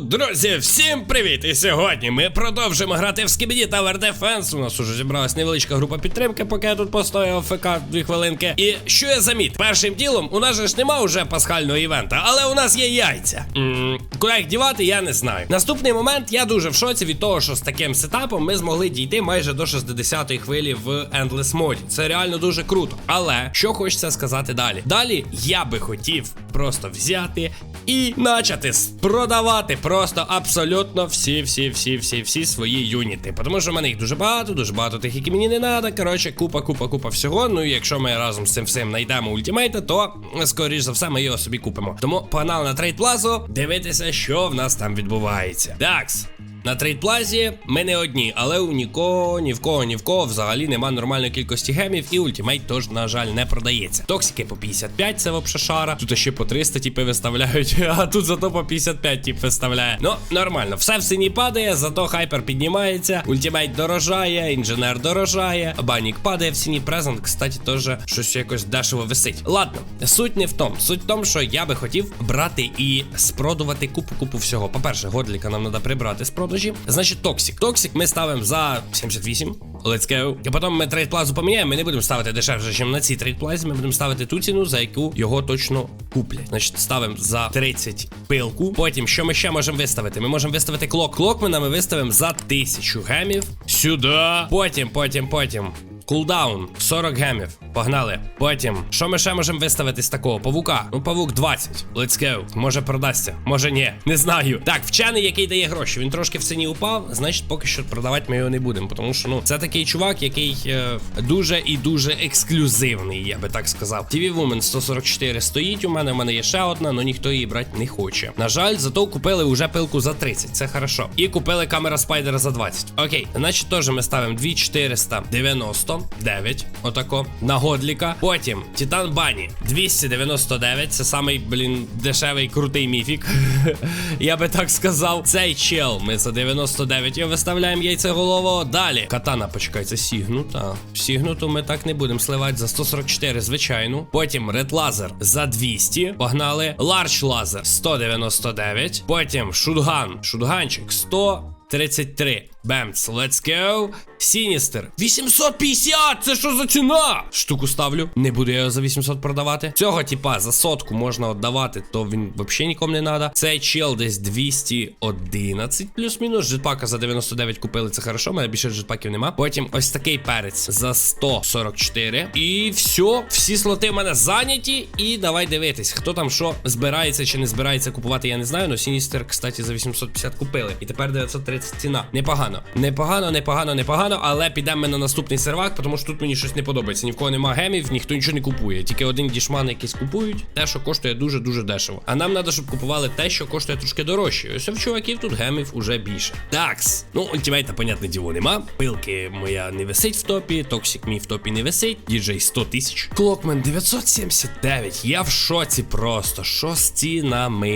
Друзі, всім привіт! І сьогодні ми продовжимо грати в Skibidi Tower Defense. У нас уже зібралась невеличка група підтримки, поки я тут постояв ФК дві хвилинки. І що я заміт? Першим ділом, у нас же ж нема уже пасхального івента, але у нас є яйця. куди їх дівати, я не знаю. Наступний момент я дуже в шоці від того, що з таким сетапом ми змогли дійти майже до 60-ї хвилі в Endless моді. Це реально дуже круто. Але що хочеться сказати далі? Далі я би хотів просто взяти і почати продавати просто абсолютно всі, всі, всі, всі, всі свої юніти. Тому що в мене їх дуже багато, дуже багато тих, які мені не треба. Коротше, купа, купа, купа всього. Ну і якщо ми разом з цим всім знайдемо ультимейта, то скоріш за все ми його собі купимо. Тому погнали на трейд плазу, дивитися, що в нас там відбувається. Такс. На трейдплазі ми не одні, але у нікого, ні в кого, ні в кого взагалі нема нормальної кількості гемів, і ультимейт тож, на жаль, не продається. Токсики по 55, це вообще шара. Тут ще по 300 типи виставляють, а тут зато по 55 тип виставляє. Ну, нормально, все в ціні падає, зато хайпер піднімається, ультимейт дорожає, інженер дорожає, банік падає в ціні. Презент, кстати, теж щось якось дешево висить. Ладно, суть не в тому. Суть в тому, що я би хотів брати і спродувати купу-купу всього. По-перше, годліка нам треба прибрати з продажі. Значить, токсик. Токсик ми ставимо за 78. Let's go. І потім ми трейд плазу поміняємо. Ми не будемо ставити дешевше, ніж на цій трейд плазі. Ми будемо ставити ту ціну, за яку його точно куплять. Значить, ставимо за 30 пилку. Потім, що ми ще можемо виставити? Ми можемо виставити клок. Клокмена ми виставимо за 1000 гемів. Сюди. Потім, потім, потім. Кулдаун 40 гемів. Погнали. Потім, що ми ще можемо виставити з такого? Павука. Ну, павук 20. Let's go. Може продасться, може ні. Не знаю. Так, вчений, який дає гроші. Він трошки в ціні упав, значить, поки що продавати ми його не будемо. Тому що ну це такий чувак, який е, дуже і дуже ексклюзивний, я би так сказав. TV Woman 144 стоїть у мене. У мене є ще одна, але ніхто її брати не хоче. На жаль, зато купили уже пилку за 30. Це хорошо. І купили камера спайдера за 20. Окей, значить, теж ми ставимо 2499. Отако. На годліка. Потім Титан Бані 299. Це самий, блін, дешевий крутий міфік. Я би так сказав. Цей чел. Ми за 99 його виставляємо яйцеголового. Далі. Катана, почекай, сігнута. Сігнуту ми так не будемо сливати за 144, звичайно. Потім Ред Лазер за 200. Погнали. Ларч Лазер 199. Потім Шутган. Шутганчик 100. 33. Бемц, let's go. Сіністер. 850! Це що за ціна? Штуку ставлю. Не буду я його за 800 продавати. Цього, типа, за сотку можна віддавати, то він взагалі нікому не треба. Цей чел десь 211 плюс-мінус. Джетпака за 99 купили, це хорошо. У мене більше джетпаків нема. Потім ось такий перець за 144. І все, всі слоти в мене зайняті. І давай дивитись, хто там що збирається чи не збирається купувати, я не знаю. Но Сіністер, кстати, за 850 купили. І тепер 930 ціна. Непогано. Непогано, непогано, непогано. Але підемо ми на наступний сервак, тому що тут мені щось не подобається. Ні в кого нема гемів, ніхто нічого не купує. Тільки один дішман якийсь купують, те, що коштує дуже-дуже дешево. А нам треба, щоб купували те, що коштує трошки дорожче. Ось в чуваків тут гемів уже більше. Такс. Ну, ультимейта, понятне діло, нема. Пилки моя не висить в топі, Токсик мій в топі не висить. Діджей 100 тисяч. Клокмен 979. Я в шоці просто. Що з цінами?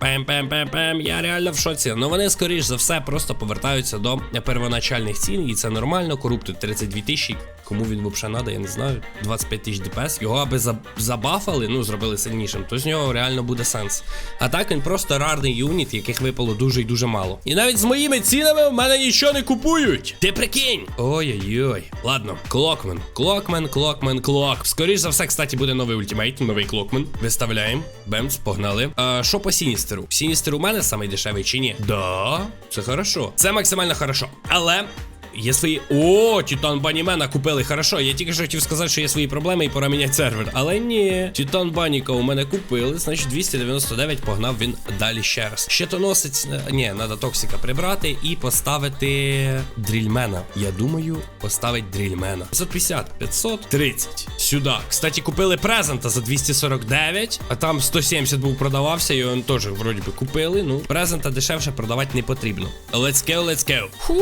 Пем-пем-пем-пем. Я реально в шоці. Ну вони, скоріш за все, просто повертаються до первоначальних цін, і це нормально. Корупту 32 тисячі. Кому він взагалі треба, я не знаю. 25 тисяч ДПС. Його аби забафали, ну зробили сильнішим, то з нього реально буде сенс. А так він просто рарний юніт, яких випало дуже і дуже мало. І навіть з моїми цінами в мене нічого не купують. Ти прикинь. Ой-ой-ой. Ладно, клокмен. Клокмен, клокмен, клок. Скоріш за все, кстати, буде новий ультимейт, новий клокмен. Виставляємо. Бемс, погнали. Що по Сіністеру? Сіністер у мене самий дешевий чи ні? Да, це хорошо. Це максимально хорошо. Але. Свої. О, Титан Банімена купили. Хорошо. Я тільки що хотів сказати, що є свої проблеми і пора міняти сервер. Але ні. Титан Баніка у мене купили. Значить 299 погнав він далі ще раз. Щитоносець. е, Ні, треба токсика прибрати і поставити дрільмена. Я думаю, поставить дрільмена. 550, 530. Сюди. Кстати, купили презента за 249, а там 170 був продавався, і он теж вроді би купили. Ну, презента дешевше продавати не потрібно. Let's go, let's go. Фу,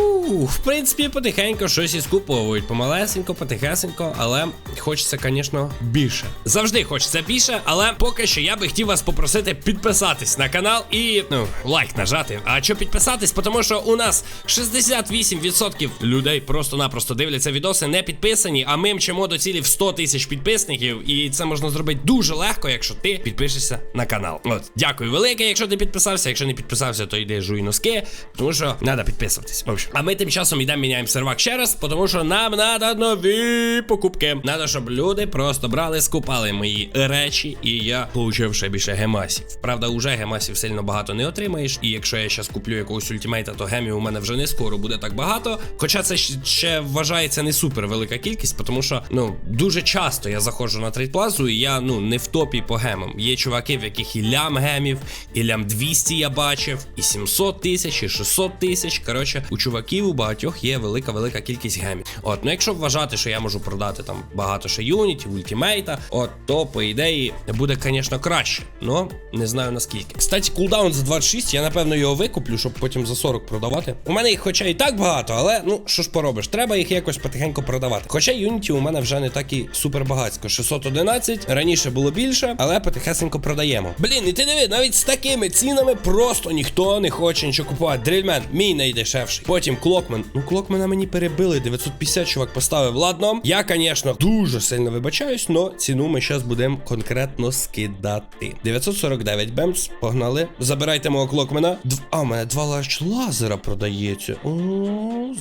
в принципі. Принципі, потихеньку щось і скуповують. Помалесенько, потихесенько, але хочеться, звісно, більше. Завжди хочеться більше, але поки що я би хотів вас попросити підписатись на канал і ну, лайк нажати. А що підписатись? Тому що у нас 68% людей просто-напросто дивляться відоси, не підписані, а ми мчимо до цілі в 100 тисяч підписників. І це можна зробити дуже легко, якщо ти підпишешся на канал. От, дякую велике, якщо ти підписався. Якщо не підписався, то йди жуй носки, тому що треба підписуватись. В общем. А ми тим часом йдемо міняємо сервак ще раз, тому що нам треба нові покупки. Надо, щоб люди просто брали, скупали мої речі, і я получив ще більше гемасів. Правда, уже гемасів сильно багато не отримаєш. І якщо я зараз куплю якогось ультимейта, то гемів у мене вже не скоро буде так багато. Хоча це ще- вважається не супер велика кількість, тому що ну дуже часто я заходжу на трейдплазу, і я ну не в топі по гемам. Є чуваки, в яких і лям гемів, і лям 200 я бачив, і 700 тисяч, і 600 тисяч. Коротше, у чуваків у багатьох є велика велика кількість гемів. От, ну якщо вважати, що я можу продати там багато ще юнітів, ультимейта, от то по ідеї буде, звісно, краще. Ну не знаю наскільки. Кстати, кулдаун за 26, я напевно його викуплю, щоб потім за 40 продавати. У мене їх, хоча і так багато, але ну що ж поробиш, треба їх якось потихеньку продавати. Хоча юнітів у мене вже не так і супер багатсько. 611, раніше було більше, але потихесенько продаємо. Блін, і ти диви, навіть з такими цінами просто ніхто не хоче нічого купувати. Дрільмен, мій найдешевший. Потім клокмен. Ну, клокмена мені перебили. 950 чувак поставив. Ладно, я, звісно, дуже сильно вибачаюсь, но ціну ми зараз будемо конкретно скидати. 949 бемс, погнали. Забирайте мого клокмена. Дв... А, у мене два лач лазера продається. О,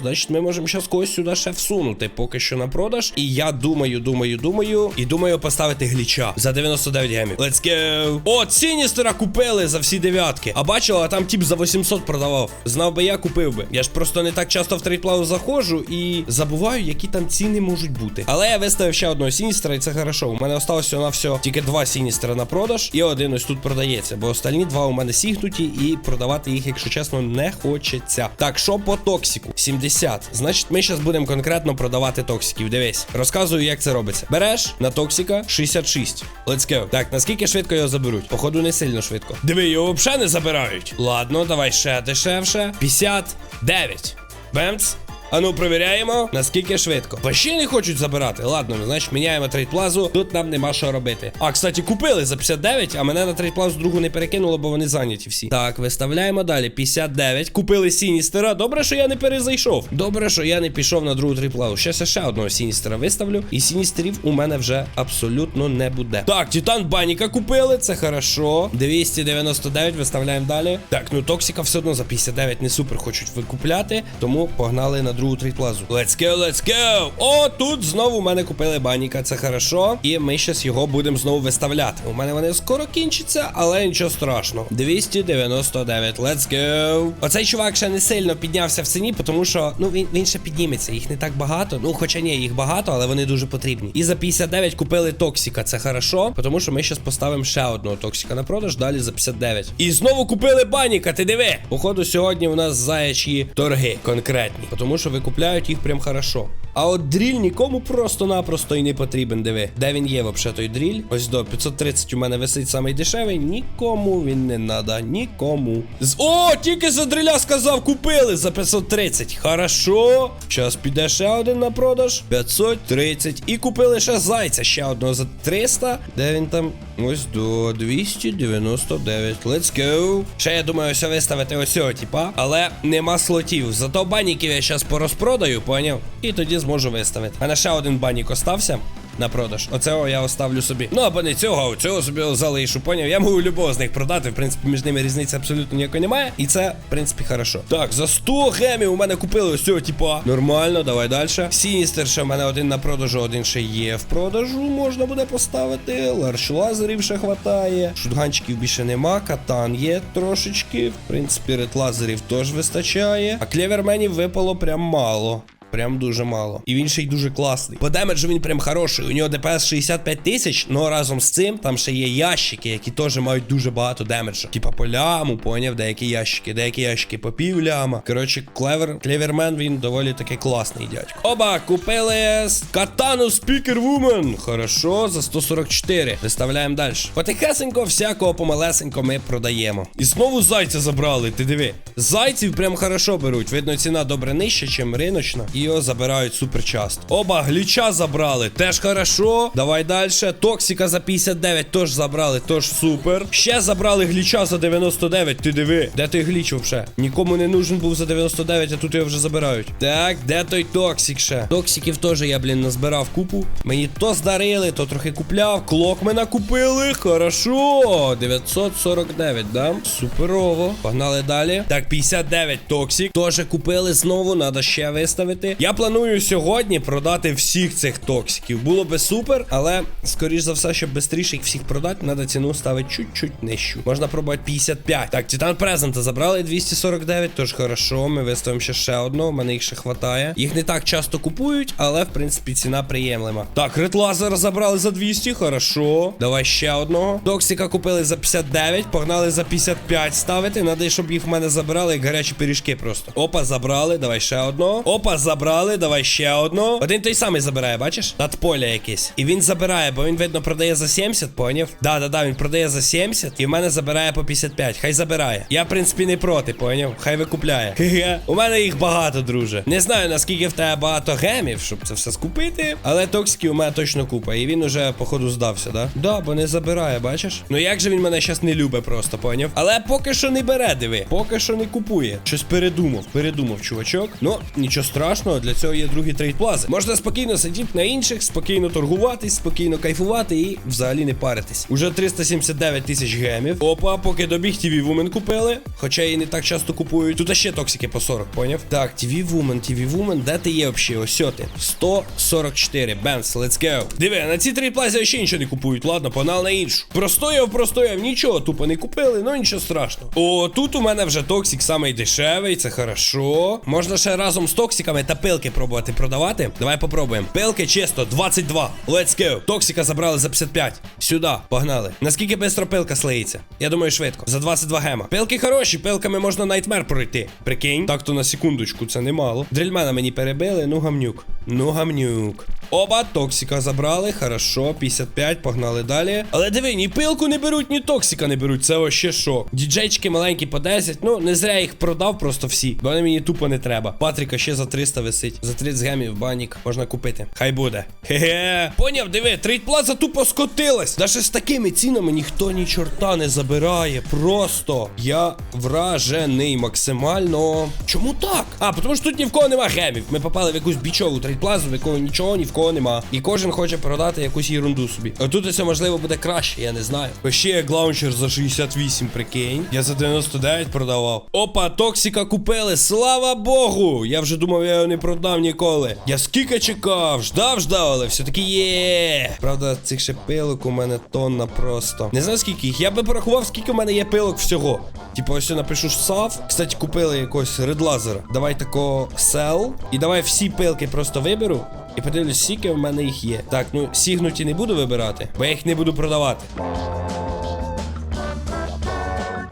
значить, ми можемо зараз когось сюди ще всунути. Поки що на продаж. І я думаю, думаю, думаю. І думаю поставити гліча за 99 гемів. Let's go. О, Сіністера купили за всі дев'ятки. А бачила, там тип за 800 продавав. Знав би я, купив би. Я ж просто не так часто в трейдплау заходжу і забуваю, які там ціни можуть бути. Але я виставив ще одного Сіністера, і це хорошо. У мене осталося на все тільки два Сіністера на продаж, і один ось тут продається. Бо остальні два у мене сігнуті, і продавати їх, якщо чесно, не хочеться. Так, що по токсику? 70. Значить, ми зараз будемо конкретно продавати токсиків. Дивись, розказую, як це робиться. Береш на токсика 66. Let's go. Так, наскільки швидко його заберуть? Походу, не сильно швидко. Диви, його взагалі не забирають. Ладно, давай ще дешевше. 59. Бемц. А ну провіряємо, наскільки швидко. Вообще не хочуть забирати. Ладно, ну, значить міняємо трейдплазу. Тут нам нема що робити. А, кстати, купили за 59, а мене на трейдплазу другу не перекинуло, бо вони зайняті всі. Так, виставляємо далі. 59. Купили Сіністера. Добре, що я не перезайшов. Добре, що я не пішов на другу трейдплазу. Ще ще одного Сіністера виставлю. І Сіністерів у мене вже абсолютно не буде. Так, Титан Баніка купили, це хорошо. 299 виставляємо далі. Так, ну Токсика все одно за 59 не супер хочуть викупляти, тому погнали на другу трейдплазу. Let's go, let's go! О, тут знову в мене купили баніка, це хорошо. І ми зараз його будемо знову виставляти. У мене вони скоро кінчаться, але нічого страшного. 299, let's go. Оцей чувак ще не сильно піднявся в ціні, тому що ну він, він ще підніметься. Їх не так багато. Ну, хоча ні, їх багато, але вони дуже потрібні. І за 59 купили Токсика, це хорошо, тому що ми зараз поставимо ще одного Токсика на продаж, далі за 59. І знову купили баніка, ти диви. Походу, сьогодні у нас заячі торги конкретні, тому що викупляють їх прям хорошо. А от дріль нікому просто-напросто і не потрібен. Диви. Де він є, взагалі, той дріль? Ось до 530 у мене висить самий дешевий. Нікому він не надо. Нікому. З... О, тільки за дриля сказав, купили за 530. Хорошо. Зараз піде ще один на продаж. 530. І купили ще зайця. Ще одного за 300. Де він там? Ось до 299. Let's go. Ще я думаю, ось виставити ось цього, типа. Але нема слотів. Зато баніків я зараз порозпродаю, поняв? І тоді зможу виставити. А на ще один банік остався. На продаж. Оцього я оставлю собі. Ну або не цього, а цього собі залишу. Поняв? Я можу любого з них продати. В принципі, між ними різниці абсолютно ніякої немає. І це, в принципі, хорошо. Так, за 100 гемів у мене купили ось цього, типа. Нормально, давай далі. Сіністер ще в мене один на продажу, один ще є в продажу. Можна буде поставити. Ларч лазерів ще хватає. Шутганчиків більше нема. Катан є трошечки. В принципі, ред лазерів теж вистачає. А клеверменів випало прям мало. Прям дуже мало. І він ще й дуже класний. По демеджу він прям хороший. У нього ДПС 65 тисяч, але разом з цим там ще є ящики, які теж мають дуже багато демеджу. Типа по ляму, поняв, деякі ящики, деякі ящики по пів ляма. Коротше, клевер, клевермен він доволі таки класний дядько. Оба, купили катану Спікер Вумен. Хорошо, за 144. Виставляємо далі. Потихесенько, всякого помалесенько ми продаємо. І знову зайця забрали, ти диви. Зайців прям хорошо беруть. Видно, ціна добре нижча, чим риночна. І його забирають супер часто. Оба, гліча забрали. Теж хорошо. Давай далі. Токсика за 59 теж забрали, теж супер. Ще забрали гліча за 99. Ти диви. Де той гліч вообще? Нікому не нужен був за 99, а тут його вже забирають. Так, де той токсик ще? Токсиків теж я, блін, назбирав купу. Мені то здарили, то трохи купляв. Клок ми накупили. Хорошо. 949, да? Суперово. Погнали далі. Так, 59 токсик. Теж купили знову, треба ще виставити. Я планую сьогодні продати всіх цих токсиків. Було би супер, але скоріш за все, щоб швидше їх всіх продати, треба ціну ставити чуть-чуть нижчу. Можна пробувати 55. Так, Титан Презента забрали 249, тож хорошо. Ми виставимо ще ще одного. У мене їх ще хватає. Їх не так часто купують, але в принципі ціна приємлива. Так, Ред Лазер забрали за 200, хорошо. Давай ще одного. Токсика купили за 59, погнали за 55 ставити. Надо, щоб їх в мене забрали, як гарячі пиріжки просто. Опа, забрали, давай ще одного. Опа, забрали, давай ще одного. Один той самий забирає, бачиш? Надполя якийсь. І він забирає, бо він, видно, продає за 70, поняв? Да, да, да, він продає за 70 і в мене забирає по 55. Хай забирає. Я, в принципі, не проти, поняв? Хай викупляє. Хе-хе. У мене їх багато, друже. Не знаю, наскільки в тебе багато гемів, щоб це все скупити. Але токсиків у мене точно купа. І він уже, походу, здався, да? Да, бо не забирає, бачиш? Ну як же він мене щас не любить просто, поняв? Але поки що не бере, диви. Поки що не купує. Щось передумав, передумав, чувачок. Ну, нічого страшного, для цього є другі трейд плази. Можна спокійно сидіти на інших, спокійно торгуватись, спокійно кайфувати і взагалі не паритись. Уже 379 тисяч гемів. Опа, поки добіг TV Woman купили. Хоча її не так часто купують. Тут ще токсики по 40, поняв? Так, TV Woman, TV Woman, де ти є взагалі? Ось ти. 144. Бенс, let's go. Диви, на ці три плазі ще нічого не купують. Ладно, погнали на іншу. Простояв, простояв, нічого, тупо не купили, ну нічого страшного. О, тут у мене вже токсик самий дешевий, це хорошо. Можна ще разом з токсиками та пилки пробувати продавати. Давай попробуємо. Пилки чисто, 22. Let's go. Токсика забрали за 55. Сюди, погнали. Наскільки швидко пилка слиється? Я думаю, швидко. За 22 гема. Пилки хороші, пилками можна найтмер пройти. Прикинь. Так то на секундочку, це немало. Дрельмена мені перебили, ну гамнюк. Ну гамнюк. Оба, токсика забрали, хорошо, 55, погнали далі. Але диви, ні пилку не беруть, ні токсика не беруть. Це вообще шок. Діджейчики маленькі по 10. Ну, не зря їх продав просто всі. Бо вони мені тупо не треба. Патріка ще за 300 висить. За 30 гемів банік можна купити. Хай буде. Хе-хе. Поняв, диви, трейдплаза тупо скотилась. Даже з такими цінами ніхто ні чорта не забирає. Просто я вражений максимально. Чому так? А, тому що тут ні в кого нема гемів. Ми попали в якусь бічову трейдплазу, в якого нічого ні в кого нема. І кожен хоче продати якусь ерунду собі. А тут це можливо буде краще, я не знаю. Ще є глаунчер за 68, прикинь. Я за 99 продавав. Опа, токсика купили. Слава Богу! Я вже думав, я його не продав ніколи. Я скільки чекав, ждав, ждав, але все-таки є. Правда, цих ще пилок у мене тонна просто. Не знаю скільки їх. Я би порахував, скільки у мене є пилок всього. Типу, ось я напишу сав. Кстати, купили якогось редлазера. Давай тако сел. І давай всі пилки просто виберу. І подивлюсь, скільки в мене їх є. Так, ну сігнуті не буду вибирати, бо я їх не буду продавати.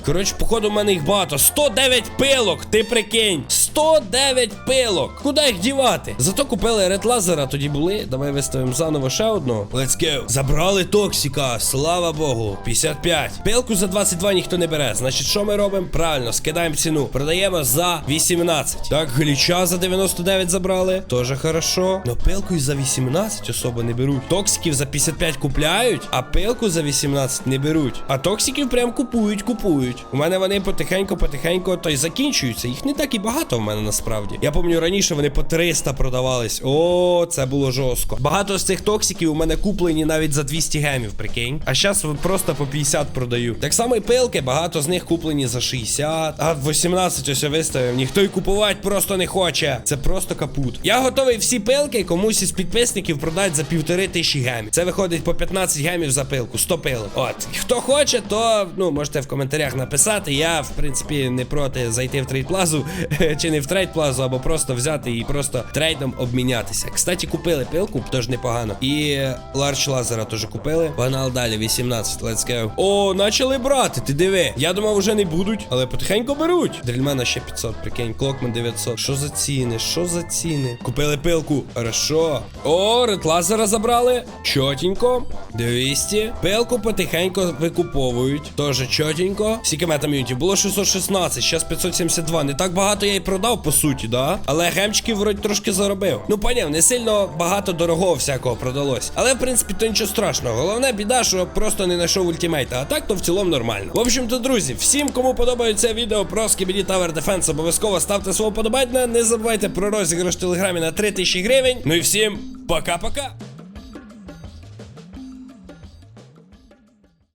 Коротше, походу, в мене їх багато. 109 пилок, ти прикинь. 109 пилок. Куди їх дівати? Зато купили ред лазера, тоді були. Давай виставимо заново ще одного. Let's go. Забрали токсика, слава Богу. 55. Пилку за 22 ніхто не бере. Значить, що ми робимо? Правильно, скидаємо ціну. Продаємо за 18. Так, гліча за 99 забрали. Тоже хорошо. Но пилку і за 18 особо не беруть. Токсиків за 55 купляють, а пилку за 18 не беруть. А токсиків прям купують, купують. У мене вони потихеньку-потихеньку то й закінчуються. Їх не так і багато в мене насправді. Я пам'ятаю, раніше вони по 300 продавались. О, це було жорстко. Багато з цих токсиків у мене куплені навіть за 200 гемів, прикинь. А зараз просто по 50 продаю. Так само і пилки, багато з них куплені за 60. А 18 ось я виставив. Ніхто й купувати просто не хоче. Це просто капут. Я готовий всі пилки комусь із підписників продати за півтори тисячі гемів. Це виходить по 15 гемів за пилку, 100 пилок. От. Хто хоче, то ну можете в коментарях написати. Написати. Я, в принципі, не проти зайти в трейдплазу, чи не в трейдплазу, або просто взяти і просто трейдом обмінятися. Кстати, купили пилку, теж непогано. І ларч лазера теж купили. Погнали далі, 18, let's go. О, почали брати, ти диви. Я думав, вже не будуть, але потихеньку беруть. Дрільмена ще 500, прикинь, Клокман 900. Що за ціни? Що за ціни? Купили пилку. Хорошо. О, ред лазера забрали. Чотенько. 200. Пилку потихеньку викуповують. Тоже чотенько. Скільки мета м'ютів? Було 616, зараз 572. Не так багато я й продав, по суті, да? Але гемчиків вроді трошки заробив. Ну, поняв, не сильно багато дорогого всякого продалось. Але в принципі то нічого страшного. Головне біда, що просто не знайшов ультимейта. А так то в цілому нормально. В общем-то, друзі, всім, кому подобається відео про Skibidi Tower Defense, обов'язково ставте свого подобайна. Не забувайте про розіграш в телеграмі на 3000 гривень. Ну і всім пока-пока.